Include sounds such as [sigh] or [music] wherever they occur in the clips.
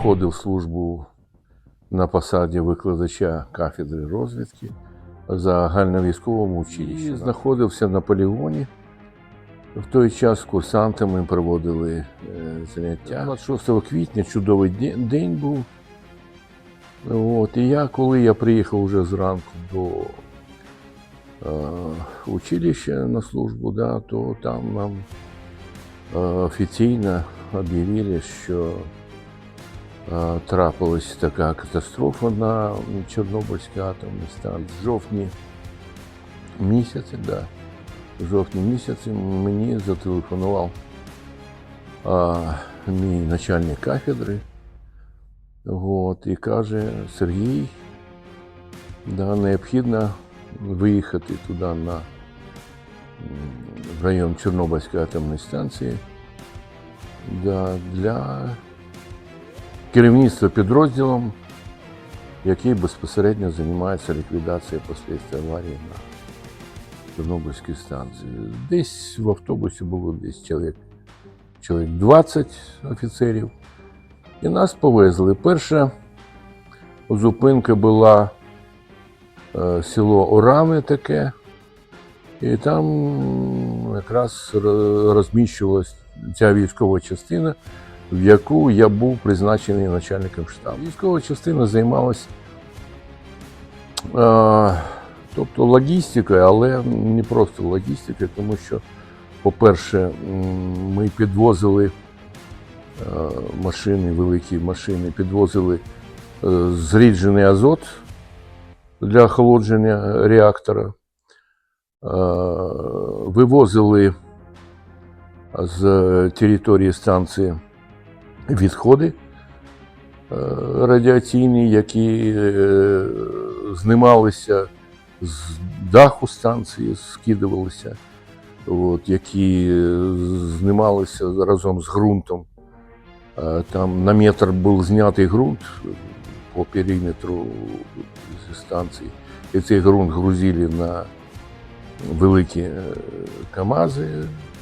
проходив службу на посаді викладача кафедри розвідки загальновійськовому училищі. Знаходився на полігоні. В той час курсантами проводили е, заняття. 26 квітня чудовий день був. От, і я, коли я приїхав вже зранку до е, училища на службу, да, то там нам е, офіційно об'явили, що трапилась така катастрофа на Чорнобильській атомній станції. В жовтні місяці, да, в жовтні місяці мені зателефонував а, мій начальник кафедри. От, і каже, Сергій, да, необхідно виїхати туди на в район Чорнобильської атомної станції да, для керівництва підрозділом, який безпосередньо займається ліквідацією послідствий аварії на Чорнобильській станції. Десь в автобусі було десь чоловік, чоловік 20 офіцерів. І нас повезли. Перша зупинка була е, село Орами таке, і там якраз ро- розміщувалась ця військова частина, в яку я був призначений начальником штабу. Військова частина займалась е, тобто логістикою, але не просто логістикою, тому що, по-перше, ми підвозили е, машини, великі машини, підвозили е, зріджений азот для охолодження реактора, вивозили з території станції відходи е, радіаційні, які е, знімалися з даху станції, скидувалися, от, які е, знімалися разом з ґрунтом. Там на метр був знятий ґрунт по периметру зі станції. І цей ґрунт грузили на великі КАМАЗи,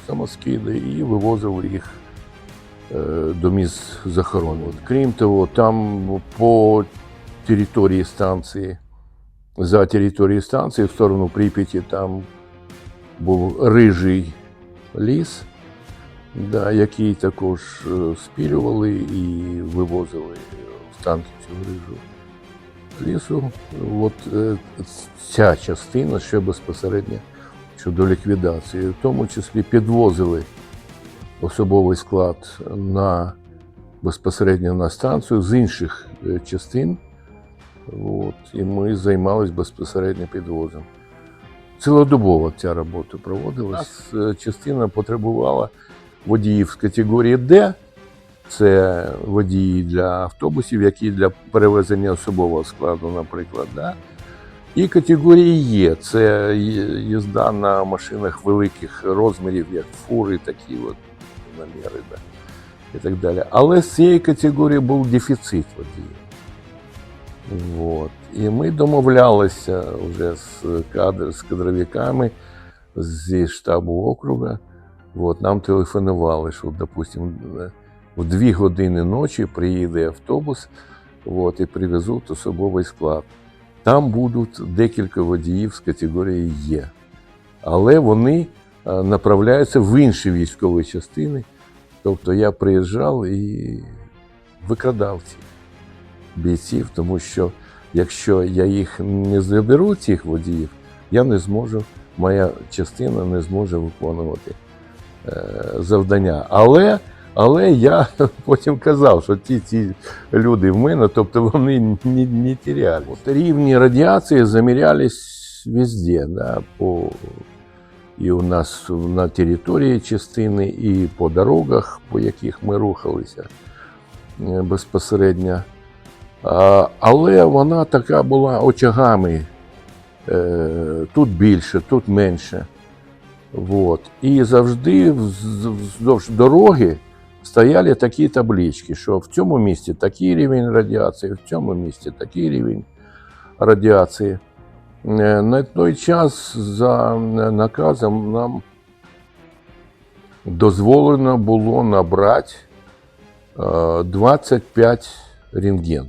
самоскиди і вивозили їх до місць захоронення. От, Крім того, там по території станції, за територією станції, в сторону Прип'яті, там був рижий ліс, да, який також е, спілювали і вивозили в станцію рижу лісу. От е, ця частина ще безпосередньо щодо ліквідації, в тому числі підвозили особовий склад на безпосередньо на станцію з інших е, частин. От, і ми займалися безпосередньо підвозом. Цілодобово ця робота проводилась. Е, Частина потребувала водіїв з категорії Д. Це водії для автобусів, які для перевезення особового складу, наприклад. Да? І категорії Є це їзда на машинах великих розмірів, як фури, такі от наміри, да? і так далі. Але з цієї категорії був дефіцит водіїв. От. І ми домовлялися вже з, кадр, з кадровиками зі штабу округа. От, нам телефонували, що, допустимо, в дві години ночі приїде автобус от, і привезуть особовий склад. Там будуть декілька водіїв з категорії Є. Але вони е, направляються в інші військові частини. Тобто я приїжджав і викрадав цих бійців, тому що якщо я їх не заберу, цих водіїв, я не зможу, моя частина не зможе виконувати е, завдання. Але, але я [laughs] потім казав, що ті, ці люди в мене, тобто вони не, не тіряли. От рівні радіації замірялись везде, да, по, і у нас на території частини, і по дорогах, по яких ми рухалися е, безпосередньо. Але вона така була очагами. Е, Тут більше, тут менше. Вот. І завжди вздовж дороги стояли такі таблички, що в цьому місці такий рівень радіації, в цьому місці такий рівень радіації. Е, На той час за наказом нам дозволено було набрати е, 25 рентген.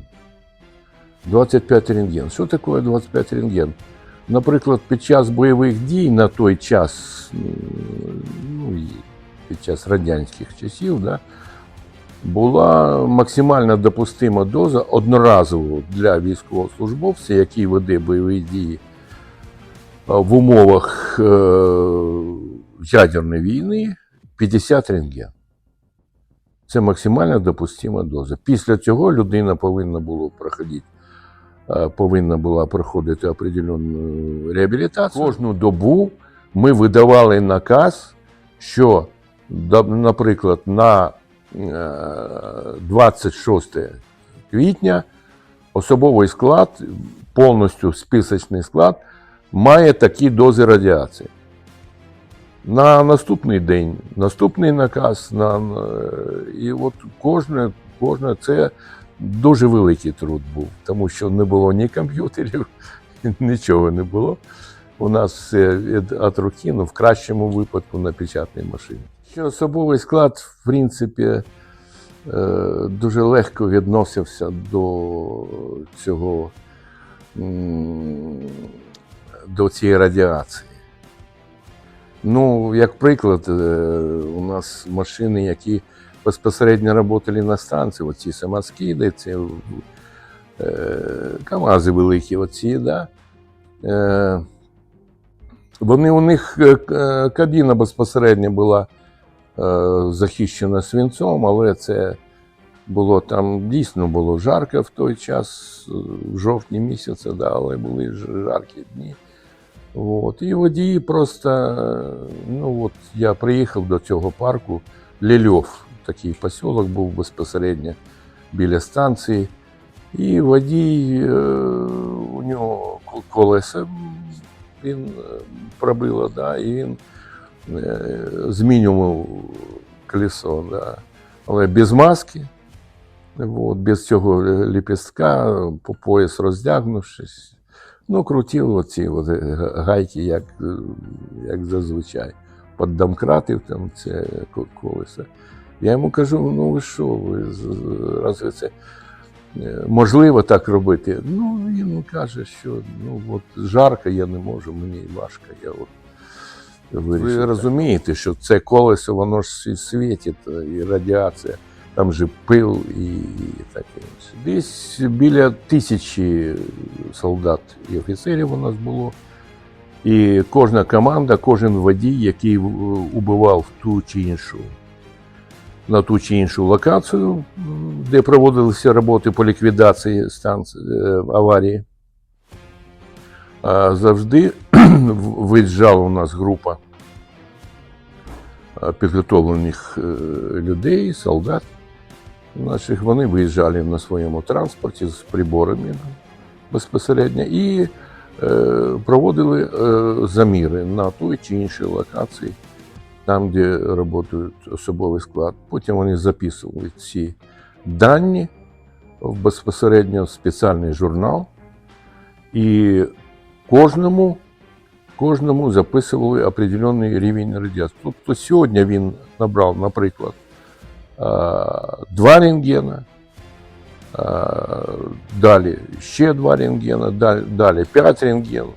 25 рентген. Що таке 25 рентген? Наприклад, під час бойових дій на той час, ну, під час радянських часів, да, була максимально допустима доза одноразово для військовослужбовця, який веде бойові дії в умовах е, ядерної війни 50 рентген. Це максимально допустима доза. Після цього людина повинна була проходити, е, повинна була проходити определенну реабілітацію. Кожну добу ми видавали наказ, що, наприклад, на е, 26 квітня особовий склад, повністю списочний склад, має такі дози радіації. На наступний день, наступний наказ, на, на- і от кожне, кожне це дуже великий труд був, тому що не було ні комп'ютерів, [laughs] нічого не було. У нас все від ну в кращому випадку на печатній машині. Що особовий склад, в принципі, е, дуже легко відносився до цього, до цієї радіації. Ну, як приклад, е, у нас машини, які безпосередньо працювали на станції, оці самоскиди, ці е, КАМАЗи великі, оці, да. Вони у них е, е, кабіна безпосередньо була е, захищена свинцом, але це було там дійсно було жарко в той час, в жовтні місяці, да, але були жаркі дні. От. І водії просто, ну от я приїхав до цього парку, Лельов, такий посілок був безпосередньо біля станції. І водій, у нього колеса він е, пробило, да, і він е, змінював колесо, да, але без маски, от, без цього ліпістка, по пояс роздягнувшись. Ну, крутив оці от гайки, як, е, як зазвичай. Поддомкратив там це ко- колесо. Я йому кажу: ну ви що, ви разве це е, можливо так робити? Ну, він каже, що ну от жарко, я не можу, мені важко. Я от вирішив. Ви розумієте, що це колесо, воно ж світить, і радіація, там же пил і, і таке інше. Десь біля тисячі солдат і офіцерів у нас було. І кожна команда, кожен водій, який в- убивав ту чи іншу на ту чи іншу локацію, де проводилися роботи по ліквідації станції е, аварії. Завжди [clears throat] виїжджала у нас група е, підготовлених е, людей, солдат наших. Вони виїжджали на своєму транспорті з приборами безпосередньо і проводили заміри на той чи іншій локації там, де працює особовий склад. Потім вони записували ці дані в безпосередньо в спеціальний журнал, і кожному, кожному записували определенний рівень радіації. Тобто сьогодні він набрав, наприклад, а, два рентгена, а, далі ще два рентгена, далі, далі п'ять рентгенів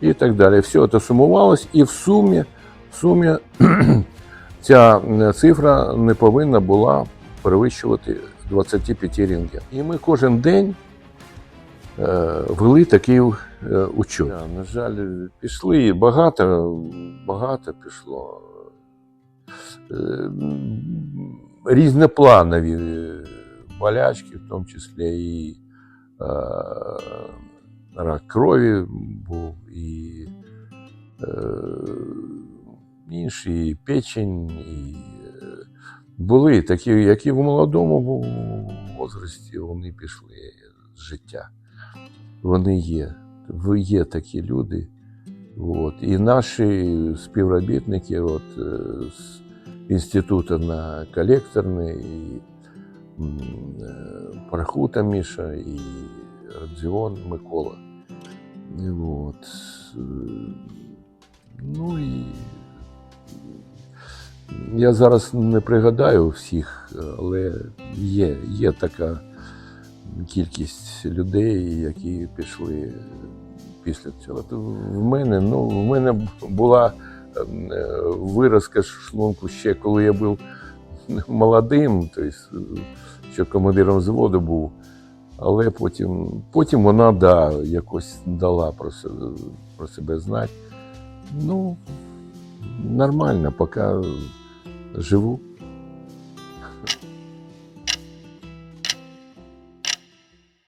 і так далі. Все це сумувалось, і в сумі, В сумі [clears throat] ця е, цифра не повинна була перевищувати 25 рентген. І ми кожен день е, вели такий е, учет. На жаль, пішли багато, багато пішло. Різнопланові болячки, в тому числі і е, рак крові був, і е, інші, і печень, і е, були такі, які в молодому возрасті вони пішли з життя. Вони є. Є такі люди. От. І наші співробітники от, е, з інституту на колекторний, і е, Міша, і Радзіон Микола. От. Я зараз не пригадаю всіх, але є, є така кількість людей, які пішли після цього. То в мене, ну, в мене була ем, е, виразка шлунку ще коли я був молодим, тобто, що командиром взводу був. Але потім, потім вона да, якось дала про себе, про себе знати. Ну, нормально, поки Je vous